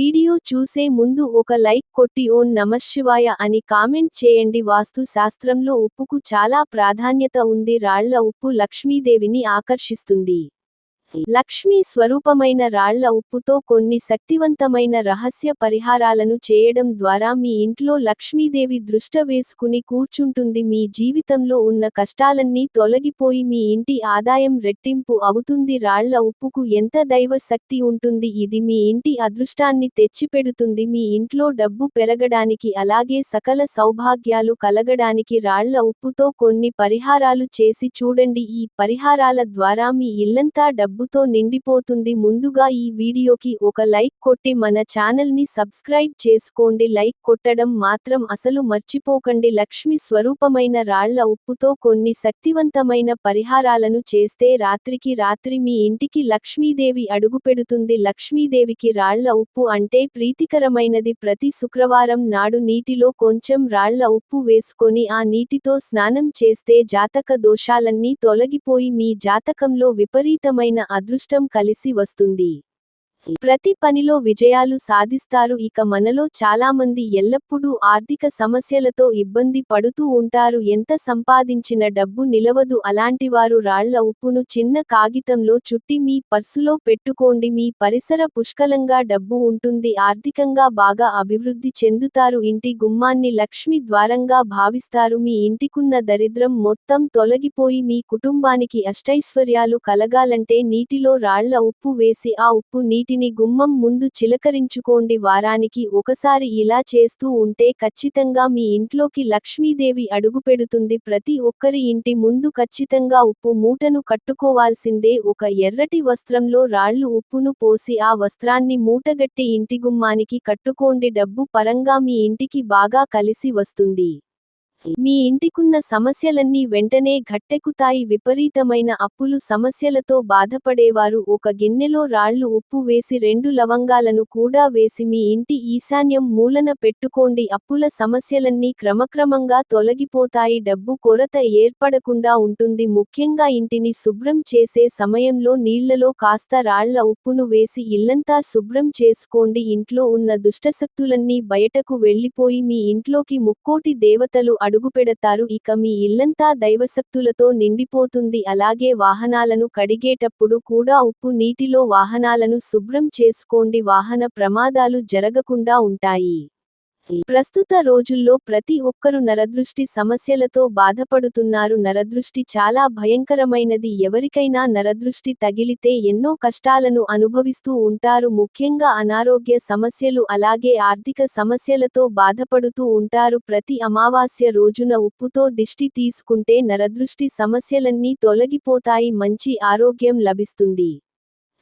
Video చూసే ముందు ఒక లైక్ కొట్టి ఓన్ నమశివాయ అని కామెంట్ చేయండి. వాస్తు శాస్త్రంలో ఉప్పుకు చాలా ప్రాధాన్యత ఉంది. రాళ్ళ ఉప్పు లక్ష్మీదేవిని ఆకర్షిస్తుంది. లక్ష్మీ స్వరూపమైన రాళ్ళ ఉప్పుతో కొన్ని శక్తివంతమైన రహస్య పరిహారాలను చేయడం ద్వారా మీ ఇంట్లో లక్ష్మీదేవి దృష్ట వేసుకుని కూర్చుంటుంది. మీ జీవితంలో ఉన్న కష్టాలన్నీ తొలగిపోయి మీ ఇంటి ఆదాయం రెట్టింపు అవుతుంది. రాళ్ళ ఉప్పుకు ఎంత దైవ శక్తి ఉంటుంది? ఇది మీ ఇంటి అదృష్టాన్ని తెచ్చిపెడుతుంది. మీ ఇంట్లో డబ్బు పెరగడానికి అలాగే సకల సౌభాగ్యాలు కలగడానికి రాళ్ళ ఉప్పుతో కొన్ని పరిహారాలు చేసి చూడండి. ఈ పరిహారాల ద్వారా మీ ఇల్లంతా డబ్బు డబ్బుతో నిండిపోతుంది. ముందుగా ఈ వీడియోకి ఒక లైక్ కొట్టి మన ఛానల్ని సబ్స్క్రైబ్ చేసుకోండి. లైక్ కొట్టడం మాత్రం అసలు మర్చిపోకండి. లక్ష్మి స్వరూపమైన రాళ్ళ ఉప్పుతో కొన్ని శక్తివంతమైన పరిహారాలను చేస్తే రాత్రికి రాత్రి మీ ఇంటికి లక్ష్మీదేవి అడుగుపెడుతుంది. లక్ష్మీదేవికి రాళ్ళ ఉప్పు అంటే ప్రీతికరమైనది. ప్రతి శుక్రవారం నాడు నీటిలో కొంచెం రాళ్ళ ఉప్పు వేసుకొని ఆ నీటితో స్నానం చేస్తే జాతక దోషాలన్నీ తొలగిపోయి మీ జాతకంలో విపరీతమైన అదృష్టం కలిసి వస్తుంది. ప్రతి పనిలో విజయాలు సాధిస్తారు. ఇక మనలో చాలామంది ఎల్లప్పుడూ ఆర్థిక సమస్యలతో ఇబ్బంది పడుతూ ఉంటారు. ఎంత సంపాదించిన డబ్బు నిలవదు. అలాంటివారు రాళ్ళ ఉప్పును చిన్న కాగితంలో చుట్టి మీ పర్సులో పెట్టుకోండి. మీ పరిసర పుష్కలంగా డబ్బు ఉంటుంది. ఆర్థికంగా బాగా అభివృద్ధి చెందుతారు. ఇంటి గుమ్మాన్ని లక్ష్మి ద్వారంగా భావిస్తారు. మీ ఇంటికున్న దరిద్రం మొత్తం తొలగిపోయి మీ కుటుంబానికి అష్టైశ్వర్యాలు కలగాలంటే నీటిలో రాళ్ళ ఉప్పు వేసి ఆ ఉప్పు వీటిని గుమ్మం ముందు చిలకరించుకోండి వారానికి ఒకసారి ఇలా చేస్తూ ఉంటే ఖచ్చితంగా మీ ఇంట్లోకి లక్ష్మీదేవి అడుగుపెడుతుంది. ప్రతి ఒక్కరి ఇంటి ముందు ఖచ్చితంగా ఉప్పు మూటను కట్టుకోవాల్సిందే. ఒక ఎర్రటి వస్త్రంలో రాళ్ళు ఉప్పును పోసి ఆ వస్త్రాన్ని మూటగట్టి ఇంటి గుమ్మానికి కట్టుకోండి. డబ్బు పరంగా మీ ఇంటికి బాగా కలిసి వస్తుంది. మీ ఇంటికున్న సమస్యలన్నీ వెంటనే గట్టెక్కుతాయి విపరీతమైన అప్పులు సమస్యలతో బాధపడేవారు ఒక గిన్నెలో రాళ్ళు ఉప్పు వేసి రెండు లవంగాలను కూడా వేసి మీ ఇంటి ఈశాన్యం మూలన పెట్టుకోండి. అప్పుల సమస్యలన్నీ క్రమక్రమంగా తొలగిపోతాయి. డబ్బు కొరత ఏర్పడకుండా ఉంటుంది. ముఖ్యంగా ఇంటిని శుభ్రం చేసే సమయంలో నీళ్ళలో కాస్త రాళ్ళ ఉప్పును వేసి ఇల్లంతా శుభ్రం చేసుకోండి. ఇంట్లో ఉన్న దుష్టశక్తులన్నీ బయటకు వెళ్ళిపోయి మీ ఇంట్లోకి ముక్కోటి దేవతలు అడుగుపెడతారు. ఇక మీ ఇల్లంతా దైవశక్తులతో నిండిపోతుంది. అలాగే వాహనాలను కడిగేటప్పుడు కూడా ఉప్పు నీటిలో వాహనాలను శుభ్రం చేసుకోండి. వాహన ప్రమాదాలు జరగకుండా ఉంటాయి. ప్రస్తుత రోజుల్లో ప్రతి ఒక్కరు నరదృష్టి సమస్యలతో బాధపడుతున్నారు. నరదృష్టి చాలా భయంకరమైనది. ఎవరికైనా నరదృష్టి తగిలితే ఎన్నో కష్టాలను అనుభవిస్తూ ఉంటారు. ముఖ్యంగా అనారోగ్య సమస్యలు అలాగే ఆర్థిక సమస్యలతో బాధపడుతూ ఉంటారు. ప్రతి అమావాస్య రోజున ఉప్పుతో దిష్టి తీసుకుంటే నరదృష్టి సమస్యలన్నీ తొలగిపోతాయి. మంచి ఆరోగ్యం లభిస్తుంది.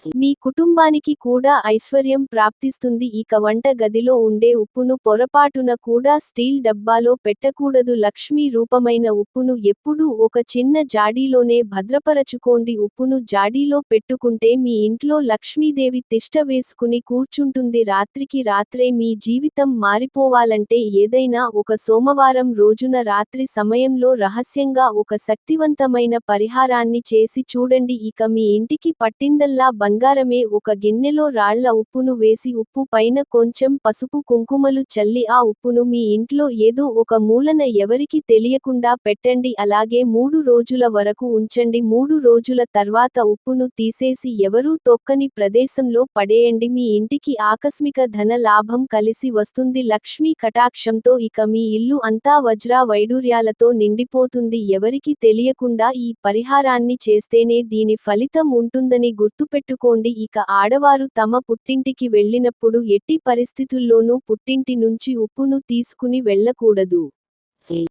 మీ కుటుంబానికి కూడా ఐశ్వర్యం ప్రాప్తిస్తుంది. ఇక వంట గదిలో ఉండే ఉప్పును పొరపాటున కూడా స్టీల్ డబ్బాలో పెట్టకూడదు. లక్ష్మీ రూపమైన ఉప్పును ఎప్పుడూ ఒక చిన్న జాడీలోనే భద్రపరచుకోండి. ఉప్పును జాడీలో పెట్టుకుంటే మీ ఇంట్లో లక్ష్మీదేవి తిష్ట వేసుకుని కూర్చుంటుంది. రాత్రికి రాత్రే మీ జీవితం మారిపోవాలంటే ఏదైనా ఒక సోమవారం రోజున రాత్రి సమయంలో రహస్యంగా ఒక శక్తివంతమైన పరిహారాన్ని చేసి చూడండి. ఇక మీ ఇంటికి పట్టిందల్లా బంగారమే ఒక గిన్నెలో రాళ్ళ ఉప్పును వేసి ఉప్పు పైన కొంచెం పసుపు కుంకుమలు చల్లి ఆ ఉప్పును మీ ఇంట్లో ఏదో ఒక మూలన ఎవరికి తెలియకుండా పెట్టండి. అలాగే మూడు రోజుల వరకు ఉంచండి. మూడు రోజుల తర్వాత ఉప్పును తీసేసి ఎవరూ తొక్కని ప్రదేశంలో పడేయండి. మీ ఇంటికి ఆకస్మిక ధన లాభం కలిసి వస్తుంది. లక్ష్మీ కటాక్షంతో ఇక మీ ఇల్లు అంతా వజ్ర వైడూర్యాలతో నిండిపోతుంది. ఎవరికి తెలియకుండా ఈ పరిహారాన్ని చేస్తేనే దీని ఫలితం ఉంటుందని గుర్తుపెట్టు గుర్తుపెట్టుకోండి ఇక ఆడవారు తమ పుట్టింటికి వెళ్ళినప్పుడు ఎట్టి పరిస్థితుల్లోనూ పుట్టింటి నుంచి ఉప్పును తీసుకుని వెళ్ళకూడదు.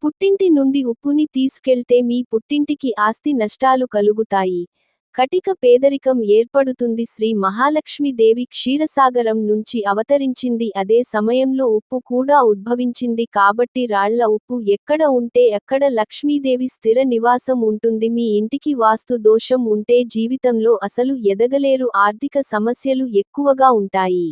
పుట్టింటి నుండి ఉప్పుని తీసుకెళ్తే మీ పుట్టింటికి ఆస్తి నష్టాలు కలుగుతాయి. కటిక పేదరికం ఏర్పడుతుంది. శ్రీ మహాలక్ష్మీదేవి క్షీరసాగరం నుంచి అవతరించింది. అదే సమయంలో ఉప్పు కూడా ఉద్భవించింది. కాబట్టి రాళ్ళ ఉప్పు ఎక్కడ ఉంటే అక్కడ లక్ష్మీదేవి స్థిర నివాసం ఉంటుంది. మీ ఇంటికి వాస్తు దోషం ఉంటే జీవితంలో అసలు ఎదగలేరు. ఆర్థిక సమస్యలు ఎక్కువగా ఉంటాయి.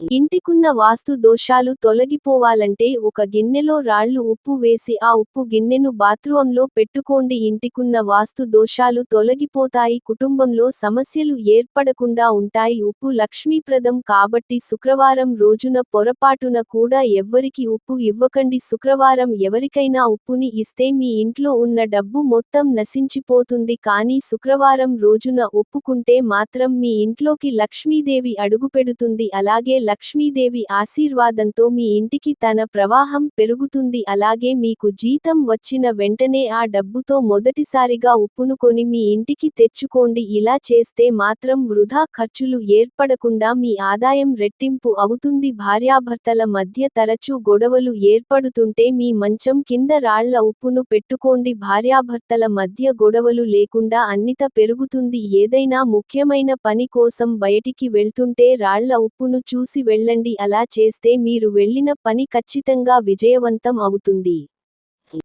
ఇంటికున్న వాస్తు దోషాలు తొలగిపోవాలంటే ఒక గిన్నెలో రాళ్ళు ఉప్పు వేసి ఆ ఉప్పు గిన్నెను బాత్రూంలో పెట్టుకోండి. ఇంటికున్న వాస్తు దోషాలు తొలగిపోతాయి. కుటుంబంలో సమస్యలు ఏర్పడకుండా ఉంటాయి. ఉప్పు లక్ష్మీప్రదం కాబట్టి శుక్రవారం రోజున పొరపాటున కూడా ఎవ్వరికి ఉప్పు ఇవ్వకండి. శుక్రవారం ఎవరికైనా ఉప్పుని ఇస్తే మీ ఇంట్లో ఉన్న డబ్బు మొత్తం నశించిపోతుంది. కానీ శుక్రవారం రోజున ఒప్పుకుంటే మాత్రం మీ ఇంట్లోకి లక్ష్మీదేవి అడుగుపెడుతుంది. అలాగే లక్ష్మీదేవి ఆశీర్వాదంతో మీ ఇంటికి తన ప్రవాహం పెరుగుతుంది. అలాగే మీకు జీతం వచ్చిన వెంటనే ఆ డబ్బుతో మొదటిసారిగా ఉప్పునుకొని మీ ఇంటికి తెచ్చుకోండి. ఇలా చేస్తే మాత్రం వృధా ఖర్చులు ఏర్పడకుండా మీ ఆదాయం రెట్టింపు అవుతుంది. భార్యాభర్తల మధ్య తరచూ గొడవలు ఏర్పడుతుంటే మీ మంచం కింద రాళ్ళ ఉప్పును పెట్టుకోండి. భార్యాభర్తల మధ్య గొడవలు లేకుండా అన్నిత పెరుగుతుంది. ఏదైనా ముఖ్యమైన పని కోసం బయటికి వెళ్తుంటే రాళ్ళ ఉప్పును చూసి చూసి వెళ్ళండి. అలా చేస్తే మీరు వెళ్ళిన పని ఖచ్చితంగా విజయవంతం అవుతుంది.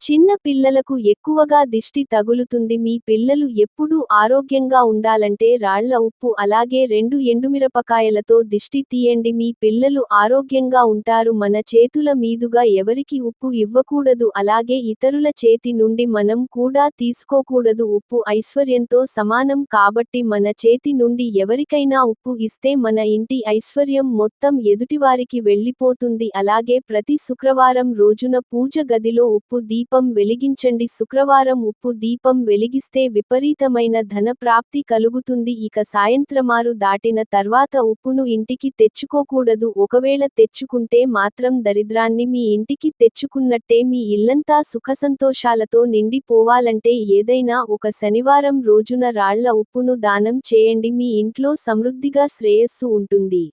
చిన్న పిల్లలకు ఎక్కువగా దిష్టి తగులుతుంది. మీ పిల్లలు ఎప్పుడూ ఆరోగ్యంగా ఉండాలంటే రాళ్ళ ఉప్పు అలాగే రెండు ఎండుమిరపకాయలతో దిష్టి తీయండి. మీ పిల్లలు ఆరోగ్యంగా ఉంటారు. మన చేతుల మీదుగా ఎవరికి ఉప్పు ఇవ్వకూడదు. అలాగే ఇతరుల చేతి నుండి మనం కూడా తీసుకోకూడదు. ఉప్పు ఐశ్వర్యంతో సమానం కాబట్టి మన చేతి నుండి ఎవరికైనా ఉప్పు ఇస్తే మన ఇంటి ఐశ్వర్యం మొత్తం ఎదుటివారికి వెళ్ళిపోతుంది. అలాగే ప్రతి శుక్రవారం రోజున పూజ గదిలో ఉప్పు దీపం వెలిగించండి. శుక్రవారం ఉప్పు దీపం వెలిగిస్తే విపరీతమైన ధన ప్రాప్తి కలుగుతుంది. ఇక సాయంత్రమారు దాటిన తర్వాత ఉప్పును ఇంటికి తెచ్చుకోకూడదు. ఒకవేళ తెచ్చుకుంటే మాత్రం దరిద్రాన్ని మీ ఇంటికి తెచ్చుకున్నట్టే మీ ఇల్లంతా సుఖసంతోషాలతో నిండిపోవాలంటే ఏదైనా ఒక శనివారం రోజున రాళ్ళ ఉప్పును దానం చేయండి. మీ ఇంట్లో సమృద్ధిగా శ్రేయస్సు ఉంటుంది.